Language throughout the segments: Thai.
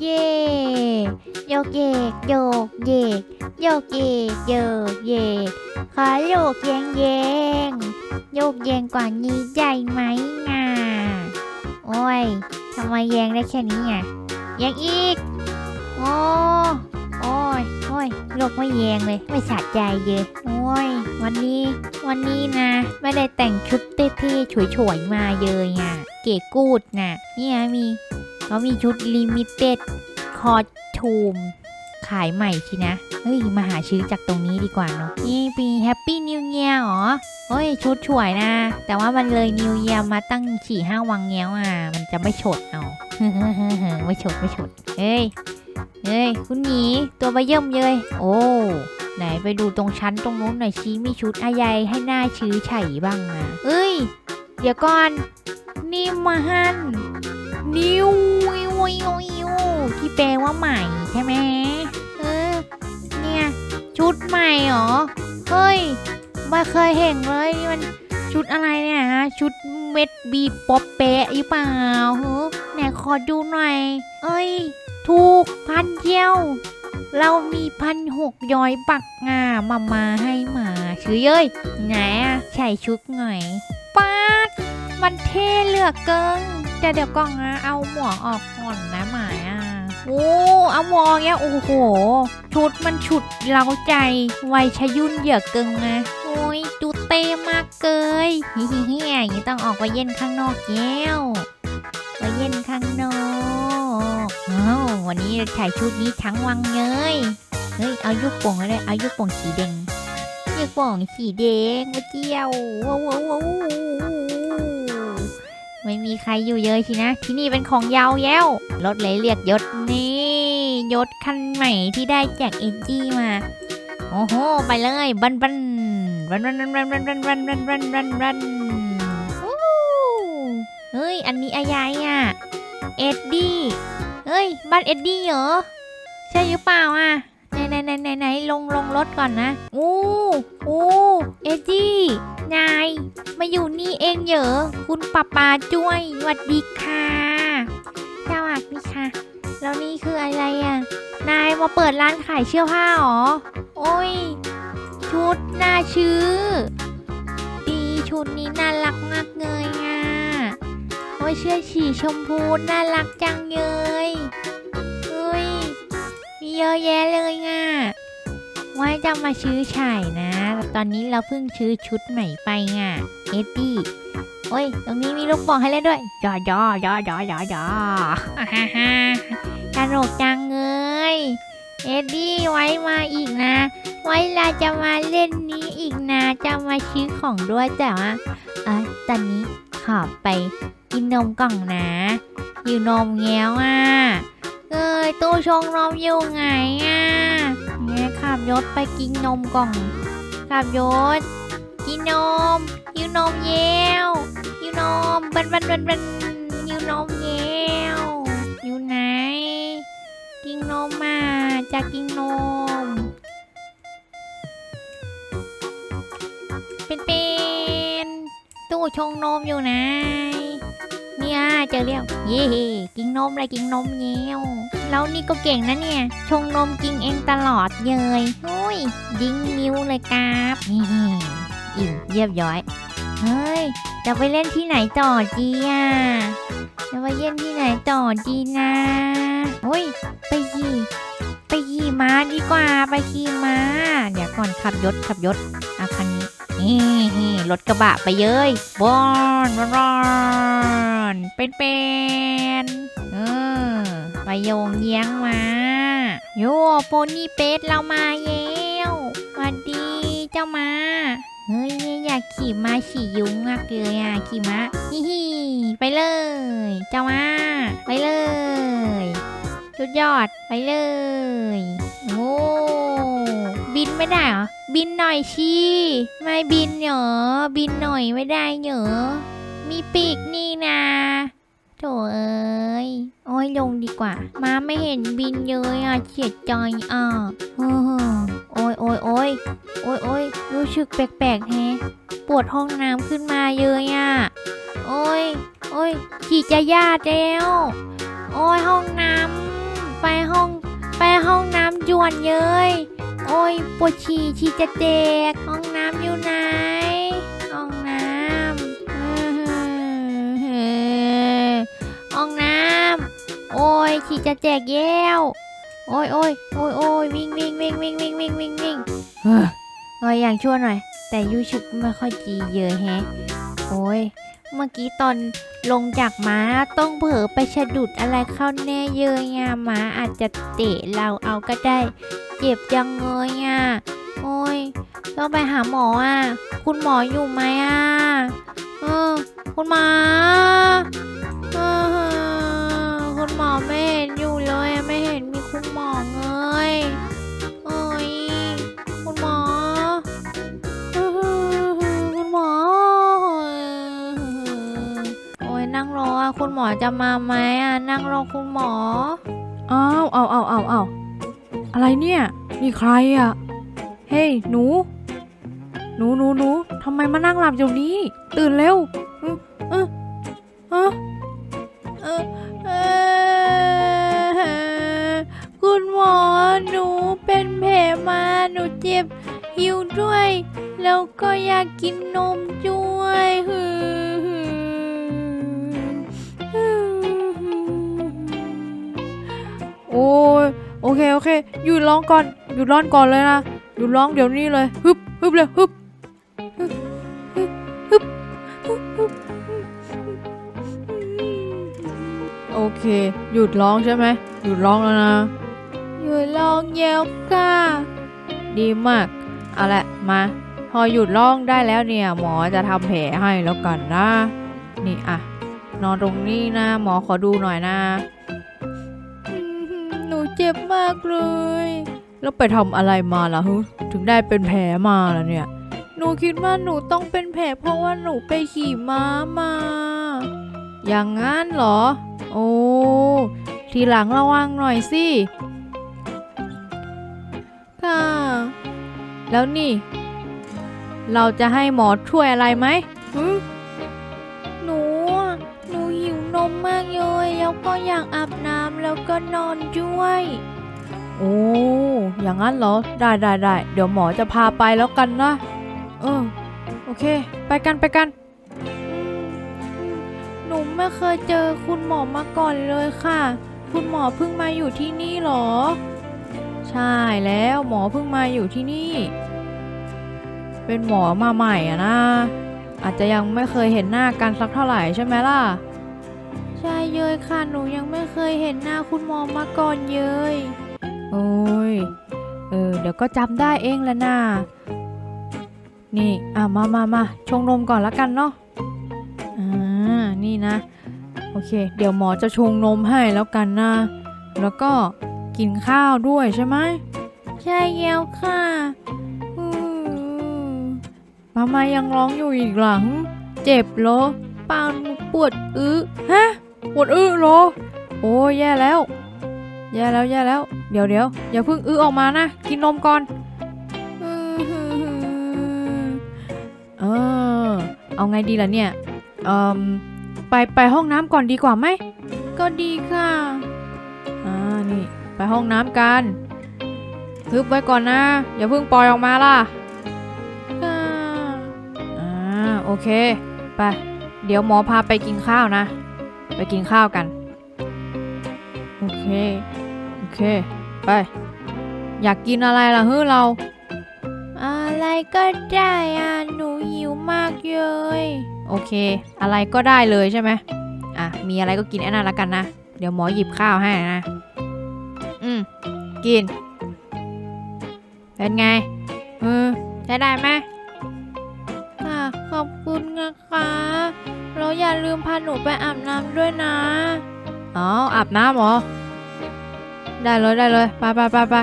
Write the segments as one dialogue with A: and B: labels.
A: เยโยกเยกโยกเยกโยกเยกโยกเยกขอโยกแยงแยงโยกแยงกว่านี้ได้ไหมง่าโอ้ยทำไมแยงได้แค่นี้อะแยงอีกโอ้โอ้ยโอ้ยโลกไม่แยงเลย ไม่สะใจเลยโอ้ย วันนี้ วันนี้นะ ไม่ได้แต่งชุดเท่ๆฉวยๆมาเลยอะเก๋กูดน่ะเนี่ยมี เขามีชุดลิมิเต็ดคอทูมขายใหม่สินะ เฮ้ย มาหาซื้อจากตรงนี้ดีกว่าเนาะ นี่ปีแฮปปี้นิวเ a ียร์หรอเฮ้ย ชุดสวยนะ แต่ว่ามันเลยนิวเ a ียร์มาตั้งสี่ห้าวังเงี้ยวอะ มันจะไม่ฉดเอาไม่ฉดไม่ฉดเฮ้ย เฮ้ย คุณหมีตัวใบเยิ่มเลยโอ้ไหนไปดูตรงชั้นตรงนู้นหน่อยชี้มีชุดอะไรให้หน้าชื้อไฉบ้างอะเอ้ย เดี๋ยวก่อน นี่มาฮัน นิววิววิวที่แปลว่าใหม่ใช่ไหมเออเนี่ยชุดใหม่เหรอเฮ้ยไม่เคยเห็นเลยนี่มันชุดอะไรเนี่ยฮะชุดเม็ดบีป๊อปเปะหรือเปล่าเฮ้ไหนขอดูหน่อย เอ้ย ถูกพันเที่ยว เรามีพันหกย้อยปักงามามาให้หมาชื่อเย้ยไหนอะใส่ชุดหน่อยป้าดมันเท่เหลือกเกิน แต่เดี๋ยวกล่อนนะเอาหมวกออกก่อนนะหมายอะโอ้เอาหมวกเนี้ยโอ้โห ชุดมันฉุดเราใจวัยชยุ่นเหยือกเกินนะโอ้ยดูเต้มากเกยเฮียเฮียอย่างนี้ต้องออกไปเย็นข้างนอกแย้วไปเย็นข้างนอกอ้าววันนี้เราใส่ชุดนี้ทั้งวังเลยเฮ้ยเอายุกป่งเลยเอายุกป่งสีแดงยุกป่งสีแดงมาเจียวว้าวว้าวว้าว ไม่มีใครอยู่เยอะสินะ ที่นี่เป็นของยาวแย้วรถเลยเรียกยศนี่ยศคันใหม่ที่ได้จากเอ็นจีมา โอ้โห ไปเลยบันบันบันบันบันบันบันบันบันบันบันบันเฮ้ย อันนี้อะไรอะ เอ็ดดี้ เฮ้ย บ้านเอ็ดดี้เหรอ ใช่หรือเปล่าอะ ไหนไหนไหนไหนไหนลงลงรถก่อนนะอู้อู้เอ็ดดี้นายมาอยู่นี่เองเหรอคุณป้าป้าจ้วยสวัสดีค่ะสวัสดีค่ะ แล้วนี่คืออะไรอะ นายมาเปิดร้านขายเสื้อผ้าหรอ โอ้ย ชุดน่าชื่อ ดีชุดนี้น่ารักมากเลยอะโอ้ยเสื้อสีชมพูน่ารักจังเลย เยอะแยะเลยอะไว่าจะมาซื้อฉ่ายนะแต่ตอนนี้เราเพิ่งซื้อชุดใหม่ไปอะ เอ็ดดี้ โอ้ย ตรงนี้มีลูกโป่งให้เล่นด้วยยอยอยอยอยอยออ่าฮ่าฮ่าสนุกจังเลย เอ็ดดี้ไว้มาอีกนะ ไว้เราจะมาเล่นนี้อีกนะ จะมาซื้อของด้วยแต่ว่าเอะตอนนี้ขอไปกินนมกล่องนะ อยู่นมแง้วอะ เอ้ยตู้ชงนมอยู่ไงอะเนี่ยขับยศไปกินนมกล่องขับยศ กินนมอยู่นมแย้วอยู่นมบันบันบันบันอยู่นมแย้วอยู่ไหน กินนมมาจะกินนม เป็นเป็นตู้ชงนมอยู่ไหน เนี่ยเจอแล้วเย่กินนมอะไรกินนมเงี้ยวแล้วนี่ก็เก่งนะเนี่ย ชงนมกินเองตลอดเลยโอ้ยดิ้งนิ้วเลยครับนี่อิ่มเยียบย้อย เฮ้ย จะไปเล่นที่ไหนต่อดีอะจะไปเล่นที่ไหนต่อดีนะโอ้ย ไปขี่ไปขี่ม้าดีกว่าไปขี่ม้า เดี๋ยวก่อนขับยศขับยศอะคันนี้รถกระบะไปเย้ยบอนบอน อนเป็นเป็นเออไปโยงเยียงมา โยโพนี่เป็ดเรามาแล้วสวัสดีเจ้ามาเฮ้ยอยากขี่ม้าขี่ยุงมากเลยอะขี่ม้าฮิฮิไปเลย เจ้ามาไปเลยสุดยอดไปเลยโอ้บินไม่ได้เหรอบินหน่อยชีไม่บินเหรอบินหน่อยไม่ได้เหรอ มีปีกนี่นะโถเอ้ย โอ้ยลงดีกว่า มาไม่เห็นบินเลยอะเสียใจอะเฮ้อโอ้ยโอ้ยโอ้ยโอ้ยโอ้ยรู้สึกแปลกๆแฮะปวดห้องน้ำขึ้นมาเยอะอะ โอ้ยโอ้ยขี่จะยาดแล้วโอ้ยห้องน้ำด่วนเลยโอ้ยปวดฉี่ฉี่จะแตกห้องน้ำอยู่ไหน ห้องน้ำโอ้ยฉี่จะแตกแย้วโอ้ยโอ้ยโอ้ยโอ้ยวิ่งวิ่งวิ่งวิ่งวิ่งวิ่งวิ่งวิ่งเฮ้ยเอ้ยอย่างชั่วหน่อย แต่ยูชึกไม่ค่อยจีเยอะแฮะ โอ้ยเมื่อกี้ตอนลงจากม้าต้องเผลอไปสะดุดอะไรเข้าแน่เยอะอะม้าอาจจะเตะเราเอาก็ได้ เจ็บจังเลยอะโอ้ยต้องไปหาหมออะ คุณหมออยู่ไหมอะเออคุณหมอเออ หมอไม่เห็นอยู่เลยไม่เห็นมีคุณหมอเลยโอ้ยคุณหมอคุณหมอโอ้ยนั่งรออะคุณหมอจะมาไหมอะนั่งรอคุณหมอ
B: อ้าวอ้าวอ้าวอ้าวอ้าอะไรเนี่ยนี่ใครอะเฮ้ยหนูหนูหนูหนูทำไมมานั่งหลับอยู่นี้ ตื่นเร็ว เจ็
A: บหิวด้วย แล้วก็อยากกินนมด้วยฮือ
B: โอ้ยโอเคโอเคหยุดร้องก่อนหยุดร้องก่อนเลยนะหยุดร้องเดี๋ยวนี้เลยฮึบฮึบเลยฮึบฮึบฮึบฮึบฮึบโอเค หยุดร้องใช่ไหมหยุดร้องแล้วนะ
A: อยู่ลองเยวก้า
B: ดีมาก เอาละมา พอหยุดร้องได้แล้วเนี่ย หมอจะทำแผลให้แล้วกันนะ นี่อะ นอนตรงนี้นะ หมอขอดูหน่อยนะ
A: หนูเจ็บมากเลย
B: แล้วไปทำอะไรมาล่ะฮึถึงได้เป็นแผลมาล่ะเนี่ย
A: หนูคิดว่าหนูต้องเป็นแผลเพราะว่าหนูไปขี่ม้ามา
B: อย่างงั้นเหรอ โอ้ทีหลังระวังหน่อยสิ แล้วนี่ เราจะให้หมอช่วยอะไรไหมฮึ
A: หนูอะหนูหิวนมมากเลย แล้วก็อยากอาบน้ำแล้วก็นอนด้วย
B: โอ้ อย่างงั้นเหรอ ได้ได้ได้ เดี๋ยวหมอจะพาไปแล้วกันนะ เออ โอเค ไปกันไปกัน
A: อืมอืมหนูไม่เคยเจอคุณหมอมาก่อนเลยค่ะ คุณหมอเพิ่งมาอยู่ที่นี่เหรอ
B: ใช่แล้วหมอเพิ่งมาอยู่ที่นี่ เป็นหมอมาใหม่อะนะ อาจจะยังไม่เคยเห็นหน้ากันสักเท่าไหร่ใช่ไหมล่ะ
A: ใช่เลยค่ะ หนูยังไม่เคยเห็นหน้าคุณหมอมาก่อนเลย
B: โอ้ย เออ เดี๋ยวก็จำได้เองแหละนะนี่ อะ มามามาชงนมก่อนละกันเนาะ อ่า นี่นะ โอเค เดี๋ยวหมอจะชงนมให้แล้วกันนะ แล้วก็กินข้าวด้วยใช่ไหม
A: ใช่แล้วค่ะ มา
B: มยังร้องอยู่อีกหลัง เจ็บเหรอ
A: ปานปวดอึ
B: ฮะปวดอื้อเหรอ โอ้ยแย่แล้ว แย่แล้วแย่แล้ว เดี๋ยวเดี๋ยวอย่าเพิ่งอื้อออกมานะ กินนมก่อนเออเอาไงดีล่ะเนี่ยเอ่มไปไปห้องน้ำก่อนดีกว่าไหม
A: ก็ดีค่ะ
B: อ่า นี่ ไปห้องน้ำกันฮึบไว้ก่อนนะ อย่าเพิ่งปล่อยออกมาล่ะ เค ไป เดี๋ยวหมอพาไปกินข้าวนะ ไปกินข้าวกัน โอเค โอเค ไป อยากกินอะไรล่ะฮึเรา
A: อะไรก็ได้อะ หนูหิวมากเลย
B: โอเค อะไรก็ได้เลยใช่ไหมอะ มีอะไรก็กินไอ้นั่นละกันนะ เดี๋ยวหมอหยิบข้าวให้นะ อืม กิน เป็นไงเออใช้ได้ไหม
A: ค่ะ ขอบคุณนะคะเราอย่าลืมพาหนูไปอาบน้ำด้วยนะ
B: อ๋ออาบน้ำเหรอ ได้เลยได้เลยไปไปไปไป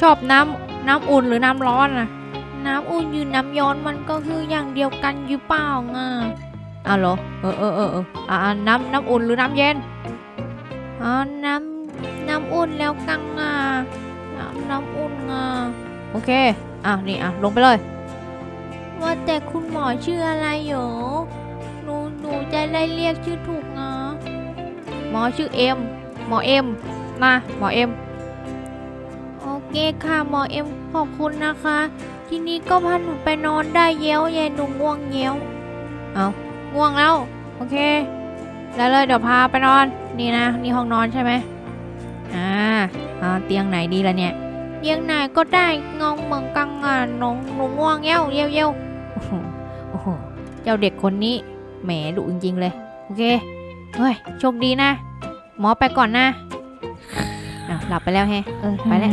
B: ชอบน้ำน้ำอุ่นหรือน้ำร้อนนะ
A: น้ำอุ่นอยู่น้ำย้อนมันก็คืออย่างเดียวกันหรือเปล่าอะ
B: อ้าวเหรอเออเออเออเอออ่าน้ำน้ำอุ่นหรือน้ำเย็น
A: อ๋อน้ำน้ำอุ่นแล้วกังอะน้ำน้ำอุ่นอะ
B: โอเคอะนี่อะลงไปเลย
A: ว่าแต่คุณหมอชื่ออะไรหรอหนูหนูจะได้เรียกชื่อถูกเนาะ
B: หมอชื่อเอ็มหมอเอ็มนะหมอเอ็ม
A: โอเคค่ะหมอเอ็มขอบคุณนะคะ ทีนี้ก็พาหนูไปนอนได้เย้วเย็นหนูง่วงเย้ว
B: ง่วงแล้วโอเคได้เลยเดี๋ยวพาไปนอนนี่นะนี่ห้องนอนใช่ไหมอ่าอ่าเตียงไหนดีล่ะเนี่ย
A: เตียงไหนก็ได้งงเหมือนกันอะหนูหนูง่วงเย้วเย้วเย้ว
B: อ้โหโอ้โห เจ้าเด็กคนนี้แหมดุจริงๆเลย โอเค เฮ้ย โชคดีนะ หมอไปก่อนนะอะหลับไปแล้วแฮะเออ ไปแล้ว